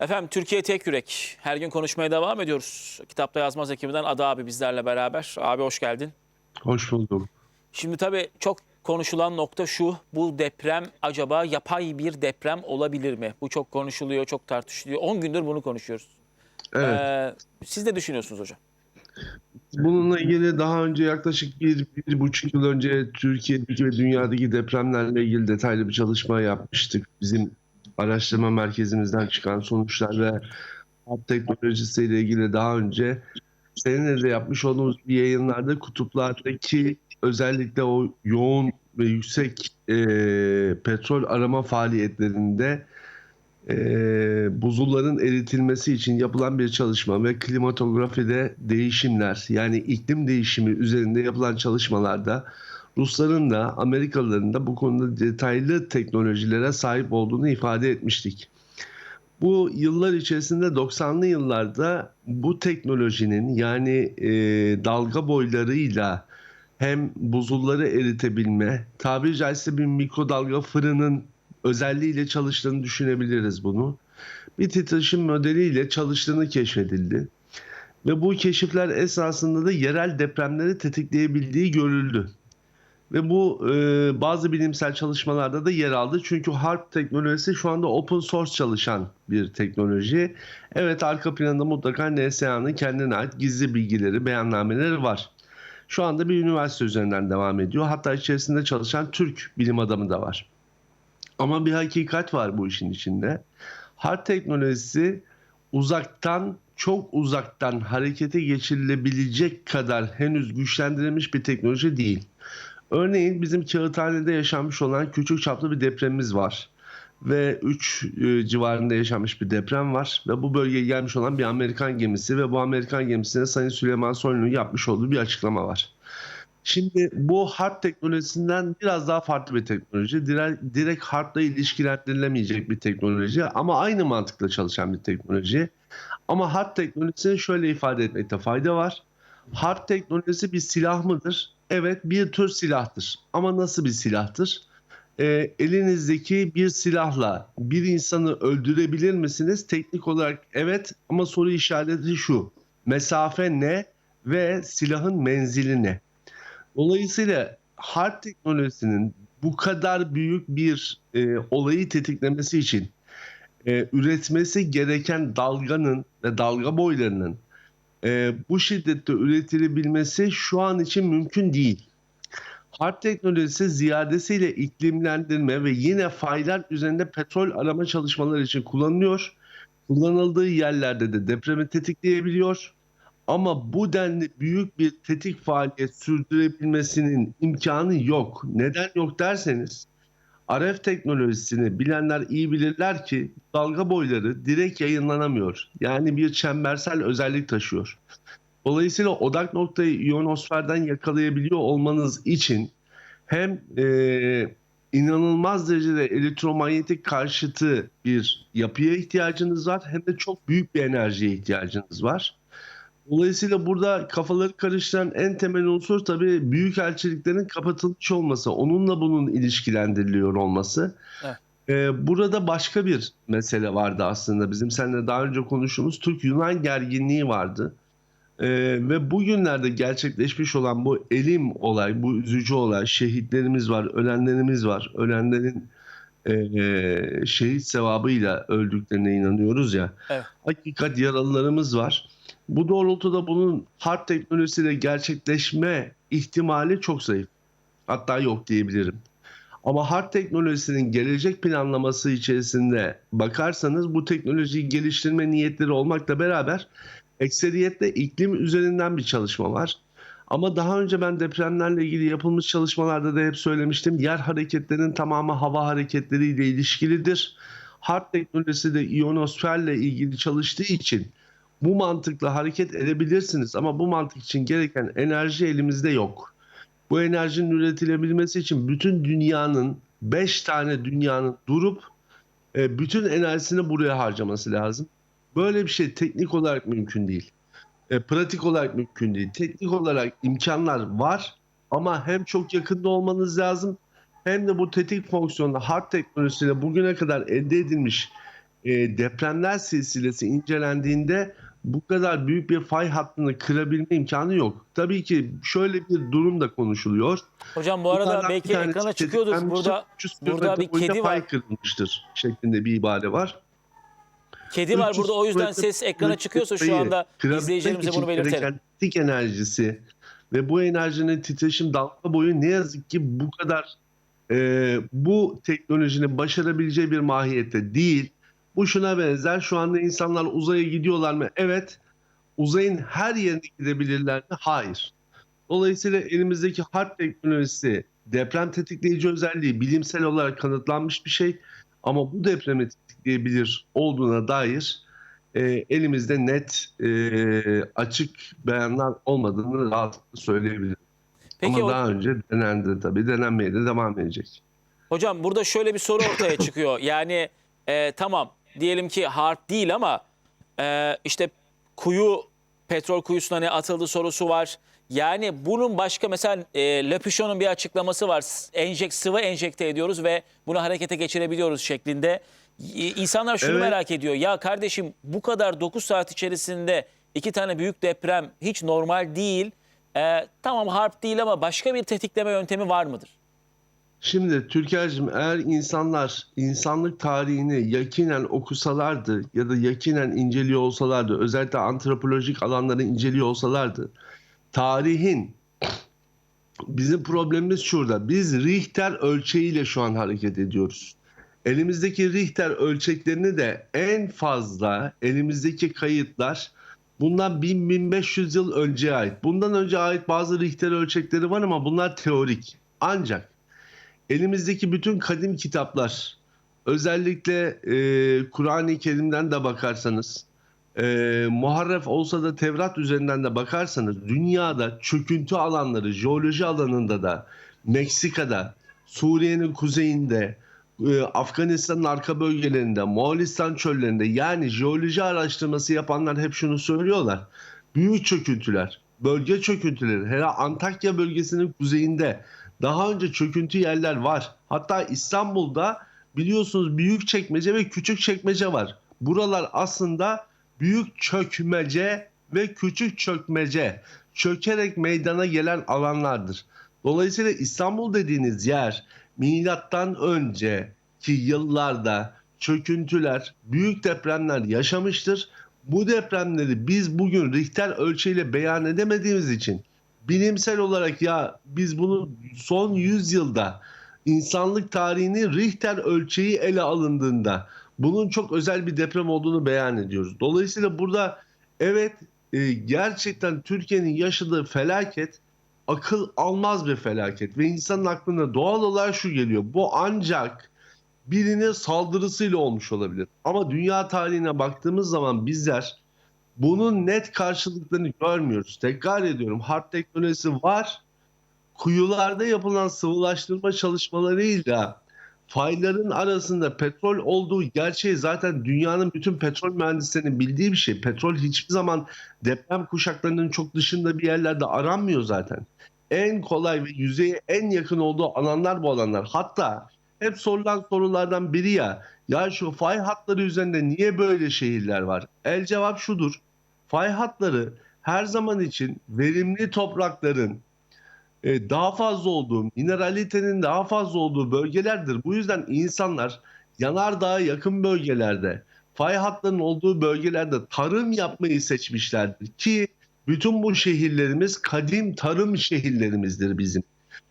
Efendim Türkiye Tek Yürek. Her gün konuşmaya devam ediyoruz. Kitapta yazmaz ekibinden Ada abi bizlerle beraber. Abi hoş geldin. Hoş buldum. Şimdi tabii çok konuşulan nokta şu. Bu deprem acaba yapay bir deprem olabilir mi? Bu çok konuşuluyor, çok tartışılıyor. 10 gündür bunu konuşuyoruz. Evet. Ee, siz ne düşünüyorsunuz hocam? Bununla ilgili daha önce yaklaşık bir, bir buçuk yıl önce Türkiye'deki ve dünyadaki depremlerle ilgili detaylı bir çalışma yapmıştık. Bizim araştırma merkezimizden çıkan sonuçlar ve harp teknolojisiyle ilgili daha önce seninle de yapmış olduğumuz bir yayınlarda kutuplardaki özellikle o yoğun ve yüksek e, petrol arama faaliyetlerinde e, buzulların eritilmesi için yapılan bir çalışma ve klimatografide değişimler yani iklim değişimi üzerinde yapılan çalışmalarda Rusların da Amerikalıların da bu konuda detaylı teknolojilere sahip olduğunu ifade etmiştik. Bu yıllar içerisinde 90'lı yıllarda bu teknolojinin yani e, dalga boylarıyla hem buzulları eritebilme, tabiri caizse bir mikrodalga fırının özelliğiyle çalıştığını düşünebiliriz bunu. Bir titreşim modeliyle çalıştığını keşfedildi. Ve bu keşifler esasında da yerel depremleri tetikleyebildiği görüldü. Ve bu e, bazı bilimsel çalışmalarda da yer aldı. Çünkü harp teknolojisi şu anda open source çalışan bir teknoloji. Evet arka planında mutlaka NSA'nın kendine ait gizli bilgileri, beyannameleri var. Şu anda bir üniversite üzerinden devam ediyor. Hatta içerisinde çalışan Türk bilim adamı da var. Ama bir hakikat var bu işin içinde. Harp teknolojisi uzaktan çok uzaktan harekete geçirilebilecek kadar henüz güçlendirilmiş bir teknoloji değil. Örneğin bizim Kağıthane'de yaşanmış olan küçük çaplı bir depremimiz var. Ve 3 civarında yaşanmış bir deprem var. Ve bu bölgeye gelmiş olan bir Amerikan gemisi ve bu Amerikan gemisine Sayın Süleyman Soylu'nun yapmış olduğu bir açıklama var. Şimdi bu harp teknolojisinden biraz daha farklı bir teknoloji. Direkt, direkt harpla ilişkilendirilemeyecek bir teknoloji ama aynı mantıkla çalışan bir teknoloji. Ama harp teknolojisini şöyle ifade etmekte fayda var. Harp teknolojisi bir silah mıdır? Evet bir tür silahtır. Ama nasıl bir silahtır? Ee, elinizdeki bir silahla bir insanı öldürebilir misiniz? Teknik olarak evet ama soru işareti şu. Mesafe ne ve silahın menzili ne? Dolayısıyla harp teknolojisinin bu kadar büyük bir e, olayı tetiklemesi için e, üretmesi gereken dalganın ve dalga boylarının e, bu şiddette üretilebilmesi şu an için mümkün değil. Harp teknolojisi ziyadesiyle iklimlendirme ve yine faylar üzerinde petrol arama çalışmaları için kullanılıyor. Kullanıldığı yerlerde de depremi tetikleyebiliyor. Ama bu denli büyük bir tetik faaliyet sürdürebilmesinin imkanı yok. Neden yok derseniz RF teknolojisini bilenler iyi bilirler ki dalga boyları direkt yayınlanamıyor. Yani bir çembersel özellik taşıyor. Dolayısıyla odak noktayı iyonosferden yakalayabiliyor olmanız için hem e, inanılmaz derecede elektromanyetik karşıtı bir yapıya ihtiyacınız var hem de çok büyük bir enerjiye ihtiyacınız var. Dolayısıyla burada kafaları karıştıran en temel unsur tabii büyük elçiliklerin kapatılmış olması, onunla bunun ilişkilendiriliyor olması. Evet. Ee, burada başka bir mesele vardı aslında. Bizim seninle daha önce konuştuğumuz Türk-Yunan gerginliği vardı. Ee, ve bugünlerde gerçekleşmiş olan bu elim olay, bu üzücü olay, şehitlerimiz var, ölenlerimiz var. Ölenlerin e, şehit sevabıyla öldüklerine inanıyoruz ya. Evet. Hakikat yaralılarımız var. Bu doğrultuda bunun harp teknolojisiyle gerçekleşme ihtimali çok zayıf. Hatta yok diyebilirim. Ama harp teknolojisinin gelecek planlaması içerisinde bakarsanız bu teknolojiyi geliştirme niyetleri olmakla beraber ekseriyetle iklim üzerinden bir çalışma var. Ama daha önce ben depremlerle ilgili yapılmış çalışmalarda da hep söylemiştim. Yer hareketlerinin tamamı hava hareketleriyle ilişkilidir. Harp teknolojisi de iyonosferle ilgili çalıştığı için bu mantıkla hareket edebilirsiniz ama bu mantık için gereken enerji elimizde yok. Bu enerjinin üretilebilmesi için bütün dünyanın 5 tane dünyanın durup e, bütün enerjisini buraya harcaması lazım. Böyle bir şey teknik olarak mümkün değil. E, pratik olarak mümkün değil. Teknik olarak imkanlar var ama hem çok yakında olmanız lazım hem de bu tetik fonksiyonla harp teknolojisiyle bugüne kadar elde edilmiş e, depremler silsilesi incelendiğinde bu kadar büyük bir fay hattını kırabilme imkanı yok. Tabii ki şöyle bir durum da konuşuluyor. Hocam bu arada Bunlardan belki ekrana çıkıyordur. Burada 300 burada bir kedi fay var. kırılmıştır şeklinde bir ibare var. kedi var 300 burada o yüzden ses ekrana çıkıyorsa şu anda izleyicilerimize bunu belirtelim. enerjisi ve bu enerjinin titreşim dalga boyu ne yazık ki bu kadar e, bu teknolojinin başarabileceği bir mahiyette değil. Bu şuna benzer. Şu anda insanlar uzaya gidiyorlar mı? Evet. Uzayın her yerine gidebilirler mi? Hayır. Dolayısıyla elimizdeki harp teknolojisi deprem tetikleyici özelliği bilimsel olarak kanıtlanmış bir şey. Ama bu depremi tetikleyebilir olduğuna dair e, elimizde net e, açık beyanlar olmadığını rahatlıkla söyleyebilirim. Peki Ama o- daha önce denendi tabii. Denenmeye de devam edecek. Hocam burada şöyle bir soru ortaya çıkıyor. Yani e, tamam diyelim ki harp değil ama e, işte kuyu petrol kuyusuna ne atıldı sorusu var. Yani bunun başka mesela e, Le Pichon'un bir açıklaması var. Enjek, sıvı enjekte ediyoruz ve bunu harekete geçirebiliyoruz şeklinde. İ- İnsanlar şunu Evet. merak ediyor. Ya kardeşim bu kadar 9 saat içerisinde iki tane büyük deprem hiç normal değil. E, tamam harp değil ama başka bir tetikleme yöntemi var mıdır? Şimdi Türker'cim eğer insanlar insanlık tarihini yakinen okusalardı ya da yakinen inceliyor olsalardı, özellikle antropolojik alanları inceliyor olsalardı, tarihin bizim problemimiz şurada. Biz Richter ölçeğiyle şu an hareket ediyoruz. Elimizdeki Richter ölçeklerini de en fazla elimizdeki kayıtlar bundan 1000-1500 yıl önceye ait. Bundan önce ait bazı Richter ölçekleri var ama bunlar teorik. Ancak elimizdeki bütün kadim kitaplar özellikle e, Kur'an-ı Kerim'den de bakarsanız e, muharref olsa da Tevrat üzerinden de bakarsanız dünyada çöküntü alanları jeoloji alanında da Meksika'da Suriye'nin kuzeyinde e, Afganistan'ın arka bölgelerinde Moğolistan çöllerinde yani jeoloji araştırması yapanlar hep şunu söylüyorlar. Büyük çöküntüler, bölge çöküntüleri, hele Antakya bölgesinin kuzeyinde daha önce çöküntü yerler var. Hatta İstanbul'da biliyorsunuz büyük çekmece ve küçük çekmece var. Buralar aslında büyük çökmece ve küçük çökmece çökerek meydana gelen alanlardır. Dolayısıyla İstanbul dediğiniz yer milattan önceki yıllarda çöküntüler, büyük depremler yaşamıştır. Bu depremleri biz bugün Richter ölçeğiyle beyan edemediğimiz için bilimsel olarak ya biz bunu son 100 yılda insanlık tarihini Richter ölçeği ele alındığında bunun çok özel bir deprem olduğunu beyan ediyoruz. Dolayısıyla burada evet e, gerçekten Türkiye'nin yaşadığı felaket akıl almaz bir felaket ve insanın aklına doğal olarak şu geliyor. Bu ancak birinin saldırısıyla olmuş olabilir. Ama dünya tarihine baktığımız zaman bizler bunun net karşılıklarını görmüyoruz. Tekrar ediyorum harp teknolojisi var. Kuyularda yapılan sıvılaştırma çalışmalarıyla fayların arasında petrol olduğu gerçeği zaten dünyanın bütün petrol mühendislerinin bildiği bir şey. Petrol hiçbir zaman deprem kuşaklarının çok dışında bir yerlerde aranmıyor zaten. En kolay ve yüzeye en yakın olduğu alanlar bu alanlar. Hatta hep sorulan sorulardan biri ya ya şu fay hatları üzerinde niye böyle şehirler var? El cevap şudur. Fay hatları her zaman için verimli toprakların e, daha fazla olduğu, mineralitenin daha fazla olduğu bölgelerdir. Bu yüzden insanlar yanardağa yakın bölgelerde, fay hatlarının olduğu bölgelerde tarım yapmayı seçmişlerdir ki bütün bu şehirlerimiz kadim tarım şehirlerimizdir bizim.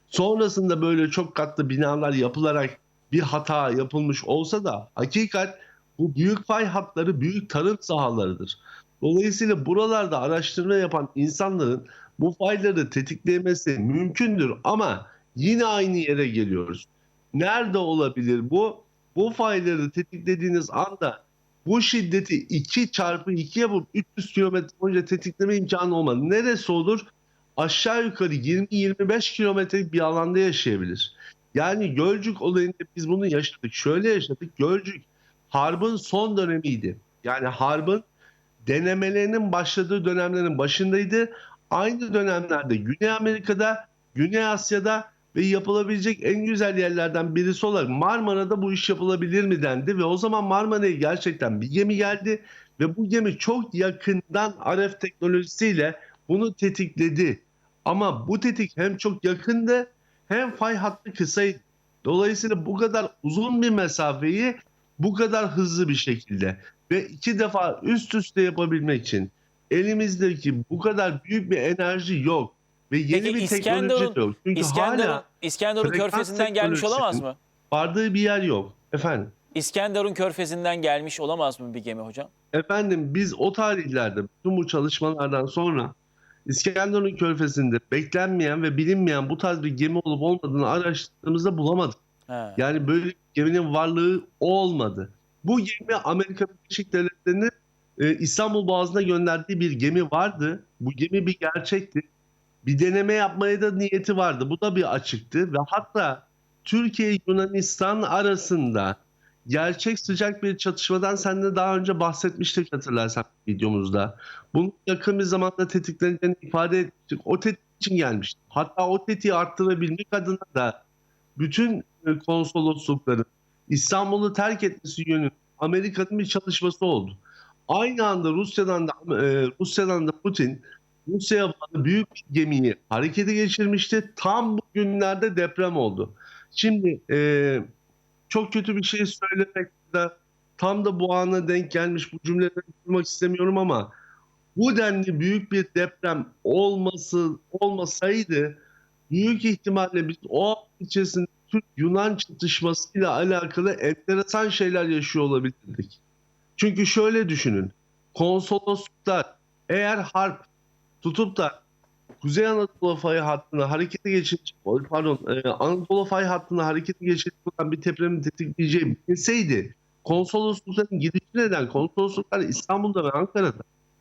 Sonrasında böyle çok katlı binalar yapılarak bir hata yapılmış olsa da hakikat bu büyük fay hatları büyük tarım sahalarıdır. Dolayısıyla buralarda araştırma yapan insanların bu fayları tetikleyemesi mümkündür ama yine aynı yere geliyoruz. Nerede olabilir bu? Bu fayları tetiklediğiniz anda bu şiddeti 2 çarpı 2 yapıp 300 kilometre boyunca tetikleme imkanı olmaz. Neresi olur? Aşağı yukarı 20-25 kilometrelik bir alanda yaşayabilir. Yani Gölcük olayında biz bunu yaşadık. Şöyle yaşadık. Gölcük harbın son dönemiydi. Yani harbın denemelerinin başladığı dönemlerin başındaydı. Aynı dönemlerde Güney Amerika'da, Güney Asya'da ve yapılabilecek en güzel yerlerden birisi olarak Marmara'da bu iş yapılabilir mi dendi ve o zaman Marmara'ya gerçekten bir gemi geldi ve bu gemi çok yakından RF teknolojisiyle bunu tetikledi. Ama bu tetik hem çok yakındı hem fay hattı kısaydı. Dolayısıyla bu kadar uzun bir mesafeyi bu kadar hızlı bir şekilde ve iki defa üst üste yapabilmek için elimizdeki bu kadar büyük bir enerji yok ve yeni Peki bir teknoloji de yok. Çünkü İskenderun, hala İskenderun körfezinden gelmiş olamaz mı? vardığı bir yer yok. Efendim? İskenderun körfezinden gelmiş olamaz mı bir gemi hocam? Efendim biz o tarihlerde bütün bu çalışmalardan sonra İskenderun Körfezi'nde beklenmeyen ve bilinmeyen bu tarz bir gemi olup olmadığını araştırdığımızda bulamadık. He. Yani böyle bir geminin varlığı olmadı. Bu gemi Amerika Birleşik Devletleri'nin e, İstanbul Boğazı'na gönderdiği bir gemi vardı. Bu gemi bir gerçekti. Bir deneme yapmaya da niyeti vardı. Bu da bir açıktı ve hatta Türkiye Yunanistan arasında gerçek sıcak bir çatışmadan seninle daha önce bahsetmiştik hatırlarsan videomuzda. Bunun yakın bir zamanda tetikleneceğini ifade etmiştik. O tetik için gelmişti. Hatta o tetiği arttırabilmek adına da bütün e, konsoloslukların İstanbul'u terk etmesi yönünde Amerika'nın bir çalışması oldu. Aynı anda Rusya'dan da e, Rusya'dan da Putin bağlı büyük bir gemiyi harekete geçirmişti. Tam bu günlerde deprem oldu. Şimdi e, çok kötü bir şey söylemek de tam da bu ana denk gelmiş bu cümleleri kurmak istemiyorum ama bu denli büyük bir deprem olması olmasaydı büyük ihtimalle biz o an içerisinde Türk-Yunan çatışmasıyla alakalı enteresan şeyler yaşıyor olabilirdik. Çünkü şöyle düşünün. Konsolosluklar eğer harp tutup da Kuzey Anadolu fay hattına harekete geçirecek, pardon e, Anadolu fay hattına harekete geçirecek olan bir depremin tetikleyeceği bilseydi konsoloslukların gidişi neden? Konsolosluklar İstanbul'da ve Ankara'da.